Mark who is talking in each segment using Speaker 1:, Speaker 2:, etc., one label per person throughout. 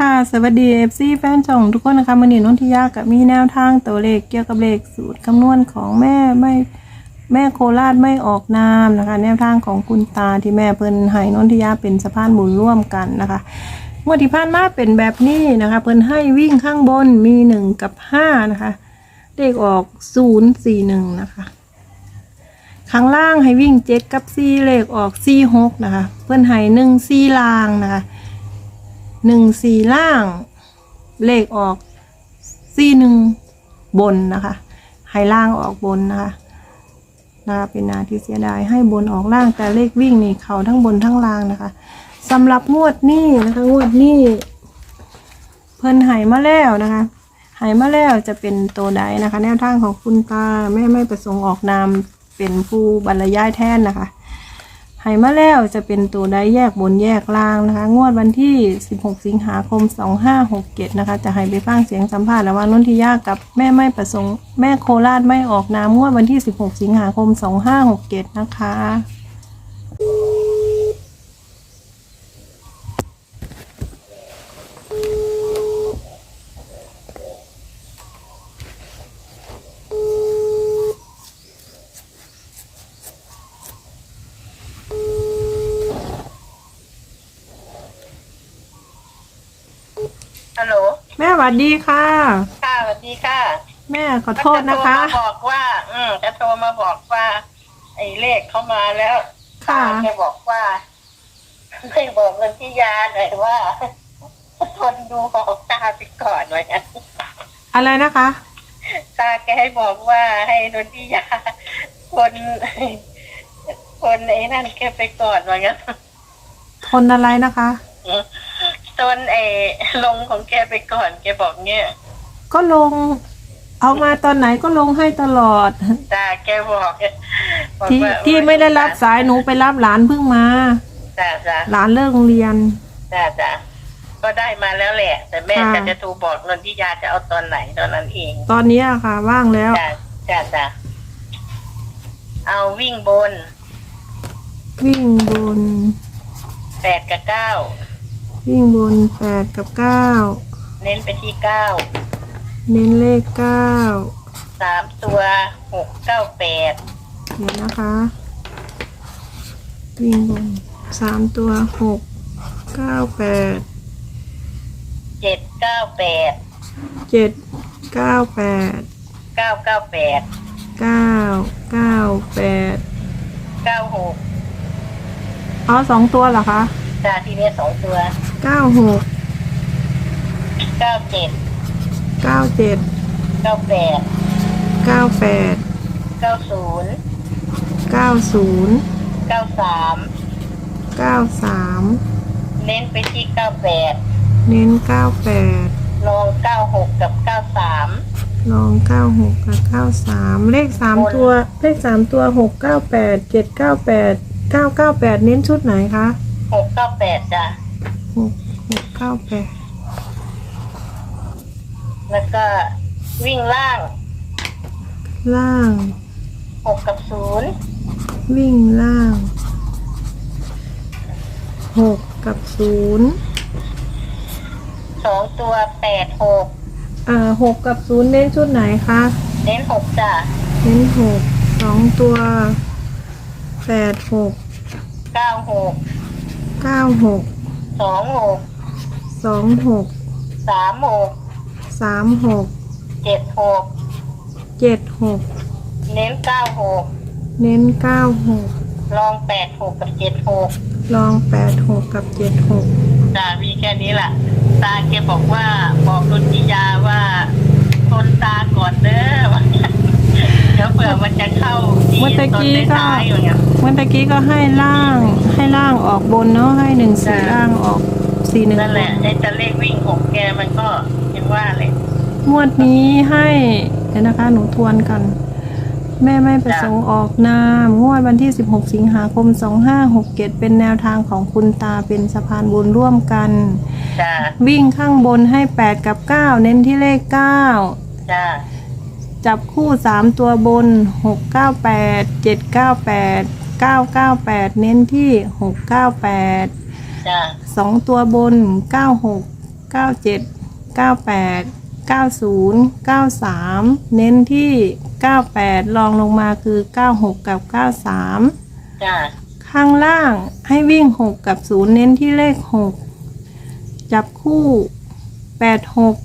Speaker 1: ค่ะสวัสดี FC แฟนช่องทุกคนนะคะมันนี่นนทิยากับมีแนวทางตัวเลขเกี่ยวกับเลขสูตรคำนวณของแม่ไม่แม่โคราชไม่ออกนามนะคะ แนวทางของคุณตาที่แม่เพิ่นให้นนทิยาเป็นสะพานบุญร่วมกันนะคะงวดที่ผ่านมาเป็นแบบนี้นะคะ เพิ่นให้วิ่งข้างบนมีหนึ่งกับห้านะคะเลขออกศูนย์สี่หนึ่งนะคะข้างล่างให้วิ่งเจ็ดกับสี่เลขออกสี่หกนะคะ เพื่นให้หนึ่งสี่ลางนะคะ หนึ่งสี่ล่าง เลขออกสี่หนึ่งบนนะคะให้ล่างออกบนนะคะนะคะเป็นนาที่เสียดายให้บนออกล่างแต่เลขวิ่งนี่เขาทั้งบนทั้งล่างนะคะสำหรับงวดนี้นะคะงวดนี้เพิ่นหายมาแล้วนะคะหายมาแล้วจะเป็นตัวใดนะคะ แนวทางของคุณตาแม่ไม่ประสงค์ออกนามเป็นผู้บรรยายแทนนะคะ หายมาแล้วจะเป็นตัวใดแยกบนแยกล่างนะคะ งวดวันที่ 16 สิงหาคม 2567 นะคะ จะให้ไปฟังเสียงสัมภาษณ์ระหว่างนนทิยากับแม่ไม่ประสงค์ แม่โคราชไม่ออกน้ำงวดวันที่ 16 สิงหาคม 2567 นะคะ
Speaker 2: ฮัลโหล
Speaker 1: แม่ หวัดดีค่ะ
Speaker 2: ค่ะสวัสดีค่ะ
Speaker 1: แม่ขอโทษนะคะ
Speaker 2: จโทรมาบอกว่า อืมจะโทรมาบอกว่า ไอ้เลขเข้ามาแล้ว
Speaker 1: ค่ะ
Speaker 2: ตาแกบอกว่าไม่บอกเงินที่ยาหน่อยว่าทนดูของตาไปก่อนไว้กัน
Speaker 1: อะไรนะคะ
Speaker 2: ตาแกให้บอกว่าให้นนที่ยาคนคนไอ้นั่นแกไปก่อนว่างั้น
Speaker 1: ทนอะไรนะคะ
Speaker 2: ตนไอ้ลงของแกไปก่อน แกบอกเงี้ย
Speaker 1: ก็ลง เอามาตอนไหนก็ลงให้ตลอด
Speaker 2: ตาแกบอกบอก
Speaker 1: ที่
Speaker 2: ว่า
Speaker 1: ที่ไม่ได้รับสายหนูไปรับหลานเพิ่งมา
Speaker 2: จ้าจ้า
Speaker 1: หลานเลิกโรงเรียน
Speaker 2: จ้าจ้าก็ได้มาแล้วแหละ แต่แม่
Speaker 1: ค่ะ
Speaker 2: จะจะโทรบอกนนทิยาจะเอาตอนไหนตอนนั้นเอง
Speaker 1: ตอนนี้อะค่ะ ว่างแล้ว
Speaker 2: จ้าจ้าจ้าเอาวิ่งบน
Speaker 1: วิ่งบน
Speaker 2: แปดกับเก้า
Speaker 1: วิ่งบนแปดกับเก้า
Speaker 2: เน้นไปที่เก้า
Speaker 1: เน้นเลขเก้า
Speaker 2: สามตัวหกเก้าแปด
Speaker 1: เดี๋ยวนะคะ วิ่งบนสามตัวหกเก้าแปด
Speaker 2: เจ็ดเก้าแปด
Speaker 1: เจ็ดเก้าแปด
Speaker 2: เก้าเก้าแปด
Speaker 1: เก้าเก้าแปด
Speaker 2: เก้าหก
Speaker 1: อ๋อสองตัวเหรอคะ
Speaker 2: จ้าทีนี้สองตัว
Speaker 1: เก้าหก
Speaker 2: เก้าเจ็ด
Speaker 1: เก้าเจ็ด
Speaker 2: เก้าแปด
Speaker 1: เก้าแปด
Speaker 2: เก้าศูนย์
Speaker 1: เก้าศูนย์
Speaker 2: เก้าสาม
Speaker 1: เก้าสาม
Speaker 2: เน้นไปที่เก้าแปด
Speaker 1: เน้นเก้าแปด
Speaker 2: ลองเก้าหกกับเก้าสาม
Speaker 1: ลองเก้าหกกับเก้าสามเลขสาม
Speaker 2: บน
Speaker 1: ตัวเลขสามตัวหกเก้าแปดเจ็ดเก้าแปดเก้าเก้าแปดเน้นชุดไหนคะ
Speaker 2: หกเก้าแปดจ้ะ
Speaker 1: หกหกเก้าแปด
Speaker 2: แล้วก็วิ่งล่าง
Speaker 1: ล่าง
Speaker 2: หกกับศูนย์
Speaker 1: วิ่งล่างหกกับศูนย์
Speaker 2: สองตัวแปดหก
Speaker 1: อ่าหกกับศูนย์เน้นชุดไหนคะ
Speaker 2: เน้นหกจ้ะ
Speaker 1: เน้นหกสองตัวแปดหก
Speaker 2: เก้าหก
Speaker 1: เก้าหก
Speaker 2: สองหก
Speaker 1: สองหก
Speaker 2: สามหก
Speaker 1: สามหก
Speaker 2: เจ็ดหก
Speaker 1: เจ็ดหก
Speaker 2: เน้นเก้าหก
Speaker 1: เน้นเก้าหก
Speaker 2: ลองแปดหกกับเจ็ดหก
Speaker 1: ลองแปดหกกับเจ็ดหก
Speaker 2: จ้ะมีแค่นี้แหละตาแกบอกว่าบอกนุนทิยาว่าทนตาก่อนเด้อ ว่างั้นเดี๋ยวเผื่อมันจะเข้าที่
Speaker 1: เมื่อตะ
Speaker 2: ตอน
Speaker 1: กี้ก็
Speaker 2: ท้ายๆอย่างเงี้ย
Speaker 1: เมื่อตะกี้ก็ให้ล่างให้ล่างออกบนเนาะให้หนึ่งสี่
Speaker 2: จ้ะ
Speaker 1: ล่างออกสี่หนึ่ง
Speaker 2: นั่นแหละไอ้จะเลขวิ่งของแกมันก็ยังว่าเลย
Speaker 1: งวดนี้ให้เดี๋ยวนะคะหนูทวนกัน แม่ไม่ประสงค์ออกนามงวดวันที่ 16 สิงหาคม 2567 เป็นแนวทางของคุณตาเป็นสะพานบุญร่วมกัน
Speaker 2: จ้า
Speaker 1: วิ่งข้างบนให้ 8 กับ 9 เน้นที่เลข 9
Speaker 2: จ้า
Speaker 1: จับคู่ 3 ตัวบน 698 798 998 เน้นที่ 698
Speaker 2: จ้า
Speaker 1: 2 ตัวบน 96เก้าเจ็ดเก้าแปดเก้าศูนย์เก้าสามเน้นที่เก้าแปดลองลงมาคือเก้าหกกับเก้าสาม
Speaker 2: จ้า
Speaker 1: ข้างล่างให้วิ่งหกกับศูนย์เน้นที่เลขหกจับคู่แปดหก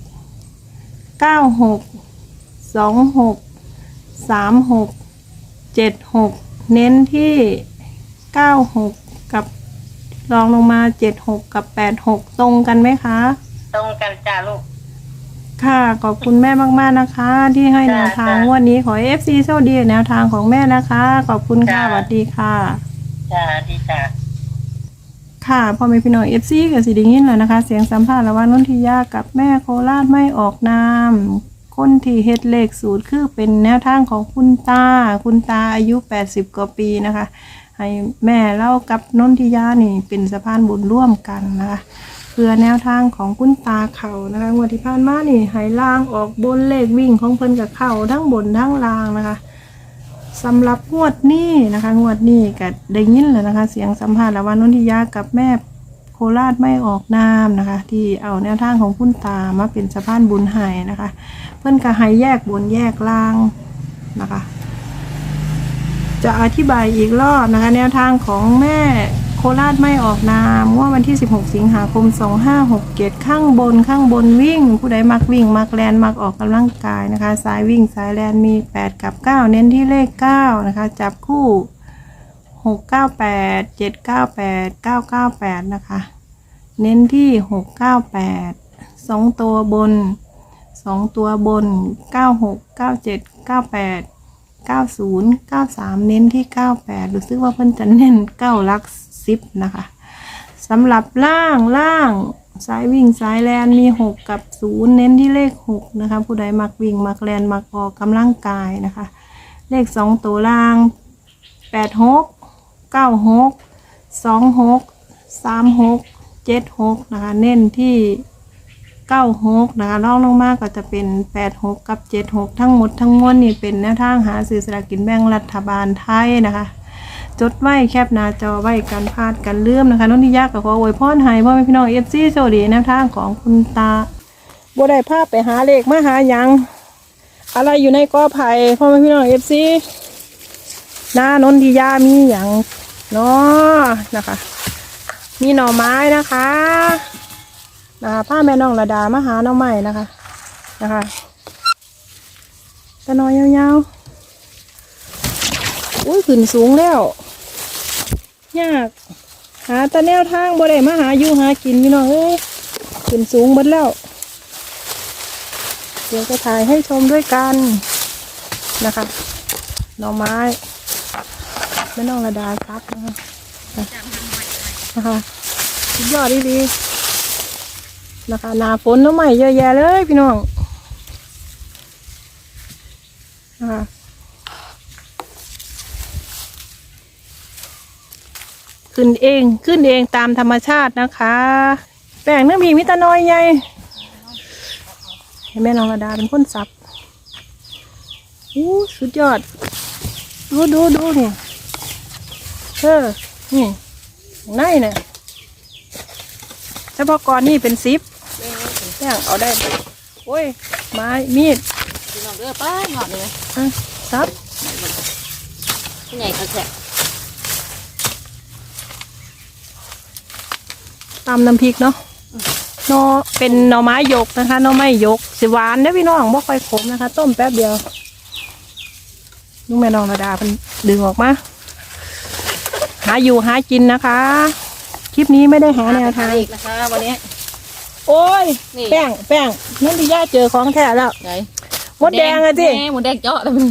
Speaker 1: เก้าหก สองหกสามหกเจ็ดหกเน้นที่เก้าหกกับรองลงมาเจ็ดหกกับแปดหกตรงกันไหมคะ
Speaker 2: ตรงกันจ้าลูก
Speaker 1: ค่ะขอบคุณแม่มากๆนะคะ ที่ให้แนวทาง
Speaker 2: จ้ะ
Speaker 1: งวันนี้ขอเอฟซีโชคดีกับแนวทางของแม่นะคะ ขอบคุณค่ะ
Speaker 2: จ้ะ
Speaker 1: สวัสดีค่ะ
Speaker 2: จ้าดีจ้า
Speaker 1: ค่ะพ่อแม่พี่น้องเอฟซีกับสีดิงินแล้วนะคะ เสียงสัมภาษณ์ระหว่างนนทิยากับแม่โคราชไม่ออกนาม คนที่เฮ็ดเลขสูตรคือเป็นแนวทางของคุณตา คุณตาอายุ 80 กว่าปีนะคะ ให้แม่เล่ากับนนทิยานี่เป็นสะพานบุญร่วมกันนะคะเพื่อแนวทางของคุณตาเขานะคะงวดที่ผ่านมานี่ให้ล่างออกบนเลขวิ่งของเพิ่นกับเขาทั้งบนทั้งล่างนะคะสำหรับงวดนี้นะคะ งวดนี้ก็ได้ยินแล้วนะคะ เสียงสัมภาษณ์ระหว่างนนทิยากับแม่ คราชไม่ออกนามนะคะ ที่เอาแนวทางของคุณตามาเป็นสะพานบุญให้นะคะ เพื่อนก็ให้แยกบนแยกล่างนะคะ จะอธิบายอีกรอบนะคะ แนวทางของแม่โคราชไม่ออกนามว่าวันที่ 16 สิงหาคม 2567 ข้างบนข้างบนวิ่ง ผู้ใดมักวิ่ง มักแลนมักออกกำลังกายนะคะ สายวิ่งสายแลนมี 8 กับ 9 เน้นที่เลข 9 นะคะ จับคู่ หกเก้าแปดเจ็ดเก้าแปดเก้าเก้าแปดนะคะ เน้นที่หกเก้าแปดสองตัวบนสองตัวบนเก้าหกเก้าเจ็ดเก้าแปดเก้าศูนย์เก้าสามเน้นที่เก้าแปดรู้สึกว่าเพิ่นจะเน้นเก้าลักซิปนะคะสำหรับล่างล่างสายวิ่งสายแลนมีหกกับศูนย์เน้นที่เลขหกนะคะ ผู้ใดมักวิ่ง มักแลนมักออกกำลังกายนะคะ เลขสองตัวล่างแปดหก 86 96 26 36 76นะคะเน้นที่96นะคะลองลงมากก็จะเป็น86กับ76ทั้งหมดทั้งมวลนี่เป็นแนวทางหาซื้อสลากกินแบ่งรัฐบาลไทยนะคะจดไว้แคบหน้าจอไว้กันพลาดกันเลื่อมนะคะน้องที่ยากกับขออวยพรให้พ่อแม่พี่น้องเอฟซีโชคดีแนวทางของคุณตาบ่ได้ภาพไปหาเลขมาหายัง อะไรอยู่ในกอไผ่พ่อแม่พี่น้องเอฟซี หน้านนทิยามีอย่างเนาะนะคะ มีหน่อไม้นะคะนะคะผ้าแม่น้องระดามาหาหน่อไม้นะคะนะคะตะนอยยาวๆอุ้ยขึ้นสูงแล้ว ยาก หาตะแนวทางบ่ได้มาหาอยู่หากินพี่น้องเอ้ยขึ้นสูงหมดแล้ว เดี๋ยวจะถ่ายให้ชมด้วยกันนะคะหน่อไม้ ม่น้องระดาครับนะคะนะคะสุดยอดดีๆนะคะนาฝนน้ำใหม่เยอะแยะเลยพี่น้องนะคะขึ้นเองขึ้นเองตามธรรมชาตินะคะ แป้งน้ำพีมิตรน้อยใหญ่แม่น้องระดาเป็นคนสับอู้สุดยอด ดูดูดูเนี่ย เออนี่ข้างในเนี่ยเฉพาะก่อนนี่เป็นซิปแป้งเอาได้โอ้ยไม้มีด
Speaker 3: พี่น้องเด้อป้าหอดเลย
Speaker 1: อะซับ
Speaker 3: ที่ไหนเขาแฉะ
Speaker 1: ตำน้ำพริกเนาะหนอเป็นหน่อไม้ยกนะคะหน่อไม้ยกสิหวานเด้อพี่น้องบ่ค่อยขมนะคะ ต้มแป๊บเดียวลุงแม่น้องระดาเป็นดึงออกมา หาอยู่หากินนะคะ คลิปนี้ไม่ได้หาแนวทาง
Speaker 3: อีกนะคะ วันนี้
Speaker 1: โอ้ย
Speaker 3: นี่
Speaker 1: แป้งแป้งนั่นที่ย่าเจอของแท้แล้ว
Speaker 3: ไหน
Speaker 1: มดแดงอะจิ
Speaker 3: แม่หมดแดงเจาะแล้วมัน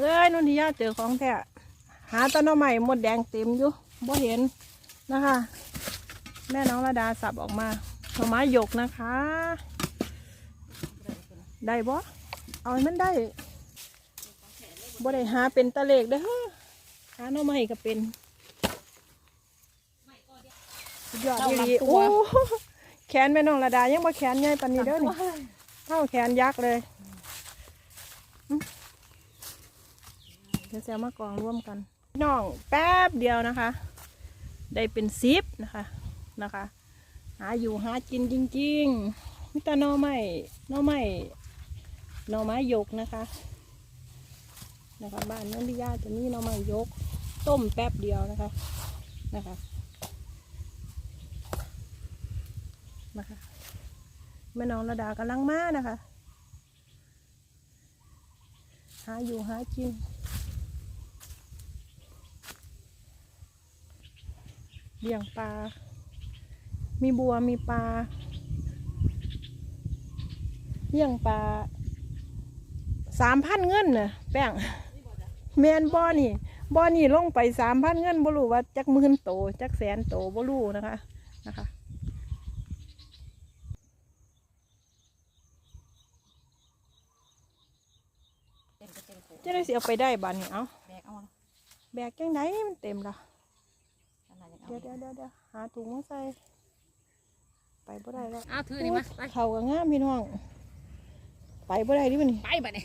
Speaker 1: เอ้ยนั่นที่ย่าเจอของแท้หาต้นหน่อใหม่มดแดงเต็มอยู่บ่เห็นนะคะ แม่น้องระดาสับออกมาหน่อไม้หยกนะคะ ได้บ่เอาให้มันได้บ่ได้หาเป็นตะเลกเด้อหาหน่อไม้ก็เป็นสุด ยอดดีโอ้แขนแม่น้องระดายังบ่แขนใหญ่ปานนี้เด้อนี่เท่าแขนยักษ์เลยอืมเดี๋ยวจะมากองร่วมกันพี่น้องแป๊บเดียวนะคะ ได้เป็นซิปนะคะนะคะ หาอยู่หากินจริงๆมิตรหนอไม้หนอไม้หนอไม้ยกนะคะนะคะบ้านนนทิยาจะมีหนอไม้ยก ต้มแป๊บเดียวนะคะนะคะ นะคะแม่น้องระดากำลังมานะคะ หาอยู่หากินเลี้ยงปลา มีบัวมีปลาเลี้ยงปลาสามพันเงินน่ะแป้งแมนบ่อนี่บ่อนี่ลงไปสามพันเงินบ่รู้ว่าจักหมื่นโตจักแสนโตบ่รู้นะคะนะคะ
Speaker 3: เต็มก็เต็มโข
Speaker 1: จะได้สิเอาไปได้บ้านนี่เอา
Speaker 3: แบกเอาละ
Speaker 1: แบกจังไดมันเต็มละ
Speaker 3: ขนาดยังเอา
Speaker 1: เดี๋ยวเดี๋ยวเดี๋ยวเดี๋ยวหาถุงมาใส่ ไปบ่ได้แล้ว
Speaker 3: อ้าวถือนี่มาไป
Speaker 1: เขาก็งามพี่น้อง ไปบ่ได้ดิมันนี่
Speaker 3: ไปบัดนี้